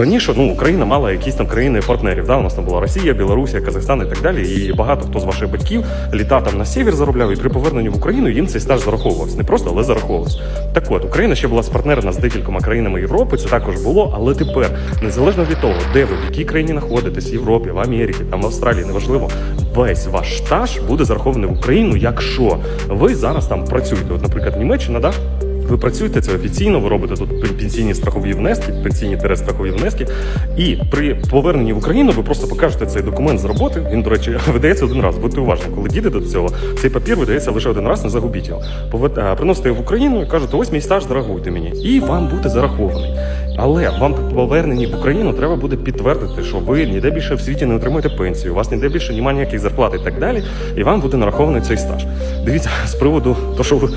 Раніше ну Україна мала якісь там країни партнерів. Да? У нас там була Росія, Білорусія, Казахстан і так далі. І багато хто з ваших батьків літа там на север заробляв, і при поверненні в Україну їм цей стаж зараховувався. Не просто, але зараховувався. Так от Україна ще була спартнерна з декількома країнами Європи. Це також було. Але тепер, незалежно від того, де ви в якій країні знаходитесь, в Європі, в Америці, там в Австралії, неважливо, весь ваш стаж буде зарахований в Україну, якщо ви зараз там працюєте. От, наприклад, Німеччина, да. Ви працюєте це офіційно, ви робите тут пенсійні страхові внески, пенсійні страхові внески. І при поверненні в Україну ви просто покажете цей документ з роботи. Він, до речі, видається один раз. Будьте уважні, коли дійдете до цього, цей папір видається лише один раз, не загубіть його. Е, Приносите його в Україну і кажете, ось мій стаж, зарахуйте мені. І вам буде зарахований. Але вам при поверненні в Україну треба буде підтвердити, що ви ніде більше в світі не отримуєте пенсію, у вас ніде більше немає ніяких зарплат і так далі, і вам буде нарахований цей стаж. Дивіться, з приводу того, що ви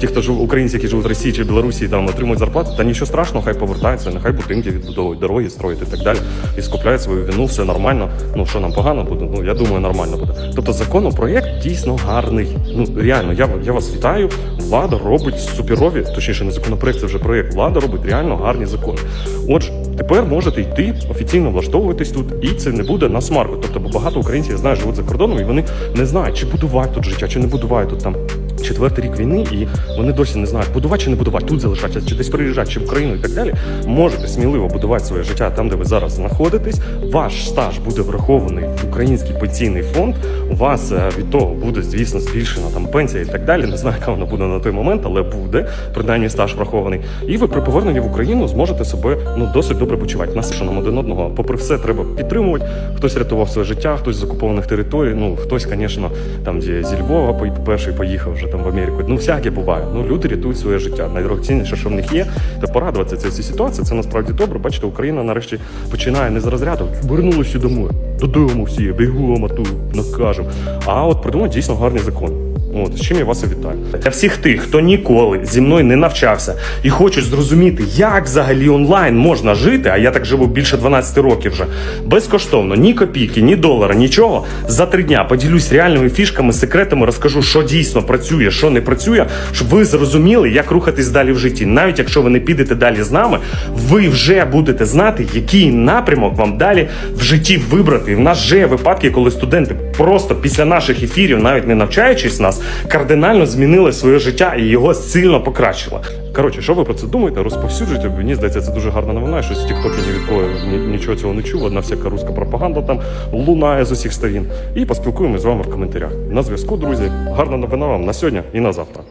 ті, хто живуть, українці, які живуть Росії чи Білорусі, там отримують зарплату, та нічого страшного, хай повертаються, нехай будинки відбудовують, дороги строять і так далі, і скупляють свою вину, все нормально. Ну що нам погано буде? Ну я думаю, нормально буде. Тобто законопроект дійсно гарний. Ну реально, я, я вас вітаю. Влада робить суперові, точніше, не законопроект, це вже проєкт. Влада робить реально гарні закони. Отже, тепер можете йти офіційно влаштовуватись тут, і це не буде на смарку. Тобто, бо багато українців я знаю, живуть за кордоном, і вони не знають, чи будувати тут життя, чи не будувати тут там. Четвертий рік війни, і вони досі не знають, будувати чи не будувати, тут залишатися, чи десь приїжджати, чи в Україну і так далі. Можете сміливо будувати своє життя там, де ви зараз знаходитесь. Ваш стаж буде врахований в український пенсійний фонд. У вас е, від того буде, звісно, збільшена там пенсія і так далі. Не знаю, яка вона буде на той момент, але буде принаймні стаж врахований. І ви при поверненні в Україну зможете себе ну досить добре почувати. Нас що нам один одного, попри все, треба підтримувати. Хтось рятував своє життя, хтось з окупованих територій. Ну хтось, звісно, там зі, Львова перший поїхав вже там в Америку. Ну всяке буває. Ну люди рятують своє життя. Найдорогоцінніше, що в них є, то порадуватися цій ситуації. Це насправді добре. Бачите, Україна нарешті починає не з розряду вернулися домой. Додому всі, бігом, а ту накажемо. А от придумати дійсно гарний закон. От з чим я вас і вітаю. Для всіх тих, хто ніколи зі мною не навчався і хочуть зрозуміти, як взагалі онлайн можна жити, а я так живу більше 12 років вже безкоштовно, ні копійки, ні долара, нічого. За три дня поділюсь реальними фішками, секретами, розкажу, що дійсно працює, що не працює, щоб ви зрозуміли, як рухатись далі в житті. Навіть якщо ви не підете далі з нами, ви вже будете знати, який напрямок вам далі в житті вибрати. І в нас вже є випадки, коли студенти просто після наших ефірів, навіть не навчаючись нас, кардинально змінили своє життя і його сильно покращило. Коротше, що ви про це думаєте? Розповсюджуйте. Мені здається, це дуже гарна новина. Щось в Тіктокі ні від кого нічого цього не чув. Одна всяка руська пропаганда там лунає з усіх сторін. І поспілкуємося з вами в коментарях. На зв'язку, друзі. Гарна новина вам на сьогодні і на завтра.